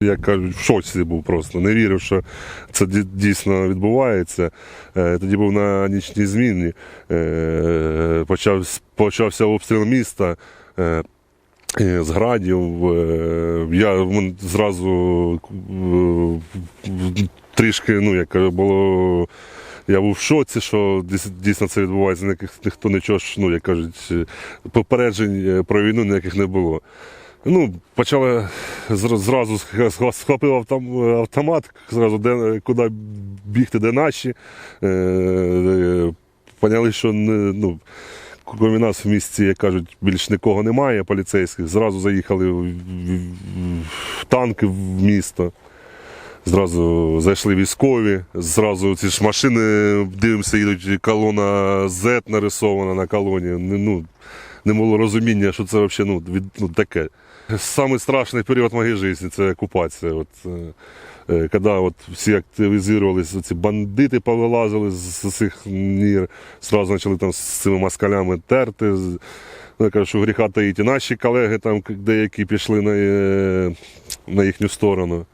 Як кажуть, в шоці був просто. Не вірив, що це дійсно відбувається. Е, Тоді був на нічній зміні. Е, Почав, почався обстріл міста. е, З градів. Я зразу трішки, ну, як кажу, було. Я був в шоці, що дійсно це відбувається. Ніхто нічого ж, ну, як кажуть, попереджень про війну ніяких не було. Ну, почали зразу схопив автомат, зразу де, куди бігти, де наші. Е, е, Поняли, що ну, нас в місті, як кажуть, більш нікого немає поліцейських. Зразу заїхали в, танки в місто. Зразу зайшли військові, зразу ці ж машини, дивимося, їдуть колона Z нарисована на колоні. Ну, не було розуміння, що це взагалі ну, ну, таке. Самий страшний період моєї житті це окупація. От, е, е, коли от всі активізувалися, ці бандити повилазили з, цих нір, зразу почали там з цими москалями терти. Ну, я кажу, що гріха таїть. І наші колеги там деякі пішли на, е, на їхню сторону.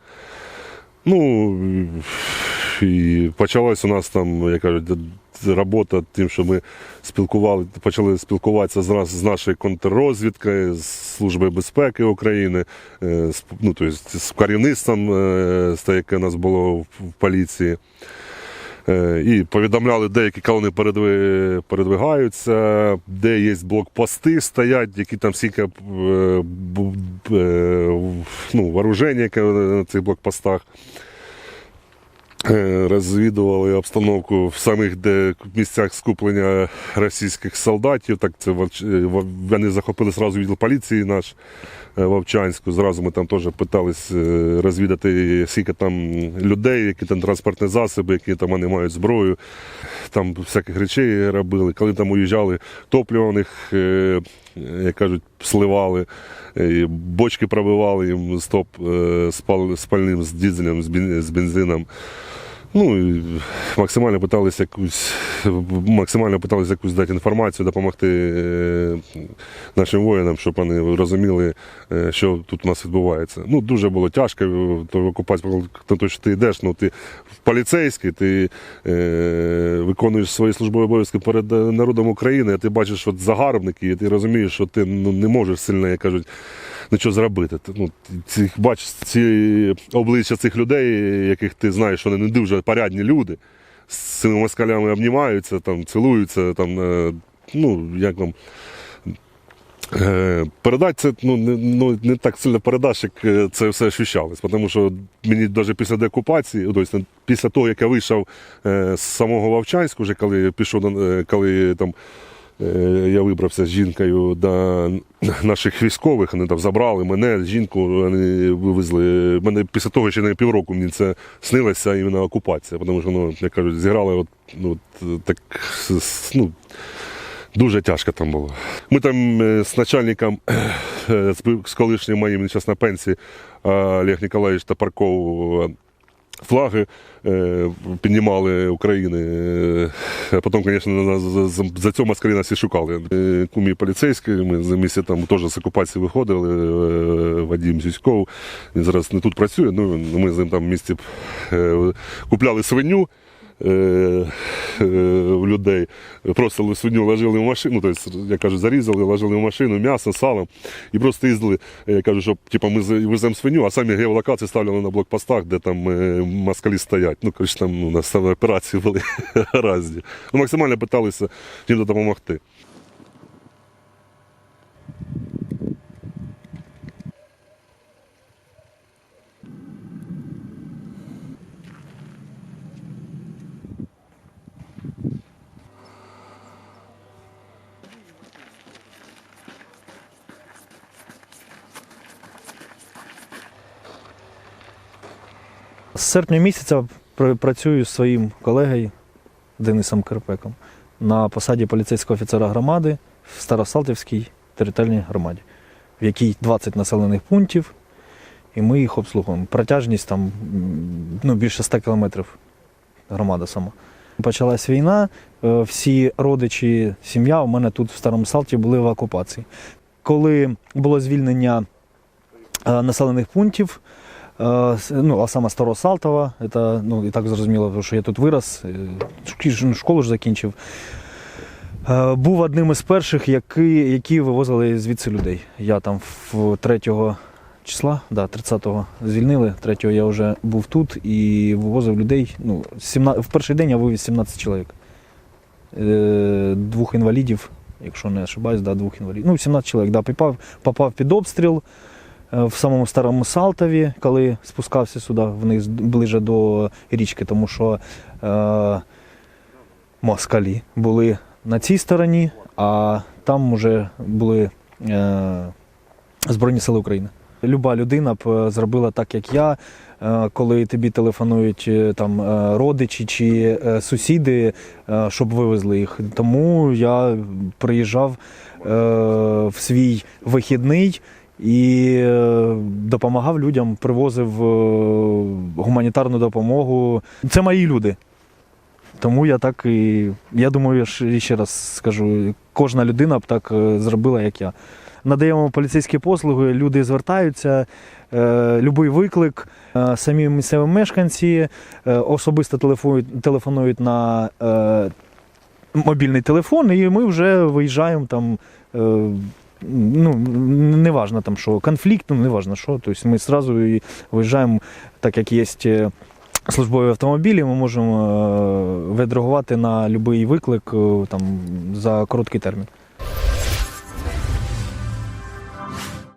Ну і почалась у нас там, як кажуть, робота тим, що ми спілкували, почали спілкуватися з, нас- з нашою контррозвідкою, з Службою безпеки України, е, з, ну, тобто, з керівництвом, е, яке у нас було в, поліції. Е, І повідомляли, де які колони передвигаються, де є блокпости стоять, які там скільки е, ну, вооруження, яке на цих блокпостах. Е, Розвідували обстановку в самих де місцях скуплення російських солдатів. Так це е, вони захопили зразу відділ поліції наш е, Вовчанську. Зразу ми там теж питались розвідати, скільки там людей, які там транспортні засоби, які там вони мають зброю. Там всяких речей робили. Коли там уїжджали, топливо у них, е, як кажуть, сливали, е, бочки пробивали їм стоп е, спальним з дизелем, з бензином. Ну, максимально питалися якусь, максимально питалися якусь дати інформацію, допомогти е, нашим воїнам, щоб вони розуміли, е, що тут у нас відбувається. Ну, дуже було тяжко, в окупації, на що ти йдеш, ну ти поліцейський, ти е, виконуєш свої службові обов'язки перед е, народом України, а ти бачиш от загарбники, і ти розумієш, що ти ну, не можеш сильно, як кажуть, нічого зробити. Ти, Ну, ці, бачиш ці обличчя цих людей, яких ти знаєш, що вони не дуже порядні люди, з цими москалями обнімаються, там, цілуються, там, е, ну, як вам. Е, Передати це ну, не, ну, не так сильно передаш, як е, це все ощущалось. Тому що мені навіть після деокупації, тобто після того, як я вийшов з самого Вовчанську, вже коли пішов коли там. Е, Я вибрався з жінкою до наших військових, вони там забрали мене, жінку, вони вивезли. Мене після того ще на півроку мені це снилося іменно окупація, тому що, ну, як кажуть, зіграли от, ну, от, так, ну, Дуже тяжко там було. Ми там е, з начальником, е, з колишнім моїм зараз на пенсії, Олег Ніколаєвич Топарков, флаги е, піднімали України. Е, потім, звісно, за- за цього нас і шукали. Е, Кумі поліцейські, ми за місця там теж з окупації виходили, Вадим Зюськов. Він зараз не тут працює, ну ми з ним там в місті купляли свиню у людей. Просто свиню ложили в машину, тобто, я кажу, зарізали, ложили в машину, м'ясо, салом І просто їздили, я кажу, що типу, ми веземо свиню, а самі геолокації ставили на блокпостах, де там е, москалі стоять. Ну, коротше, там ну, у нас саме операції були разні. Ну, максимально питалися їм допомогти. З серпня місяця пр- працюю з своїм колегою Денисом Карпеком на посаді поліцейського офіцера громади в Старосалтівській територіальній громаді, в якій 20 населених пунктів, і ми їх обслуговуємо. Протяжність там ну, більше 100 кілометрів громада сама. Почалась війна, е, всі родичі, сім'я у мене тут в Старому Салті були в окупації. Коли було звільнення е, населених пунктів, Ну, а саме Старосалтова, це ну, і так зрозуміло, тому що я тут вирос, е, школу ж закінчив. Е, Був одним із перших, які, які вивозили звідси людей. Я там в 3 числа, да, 30-го звільнили, 3-го я вже був тут і вивозив людей. Ну, 17, в перший день я вивіз 17 чоловік. Е, Двох інвалідів, якщо не ошибаюсь, да, двох інвалідів. Ну, 17 чоловік, да, попав, попав під обстріл в самому старому Салтові, коли спускався сюди вниз ближе до річки, тому що е, москалі були на цій стороні, а там вже були е, Збройні Сили України. Люба людина б е, зробила так, як я, е, коли тобі телефонують е, там е, родичі чи е, сусіди, е, щоб вивезли їх. Тому я приїжджав е, в свій вихідний і е, допомагав людям, привозив е, гуманітарну допомогу. Це мої люди. Тому я так і я думаю, я ще раз скажу, кожна людина б так е, зробила, як я. Надаємо поліцейські послуги, люди звертаються, е, любий виклик. Е, самі місцеві мешканці е, особисто телефонують, телефонують на е, мобільний телефон, і ми вже виїжджаємо там. Е, ну, важно там, что конфлікт, ну, не важно что, то есть ми одразу и виїжджаємо, так як є е, службові автомобілі, ми можемо е, відреагувати на будь-який виклик е, там, за короткий термін.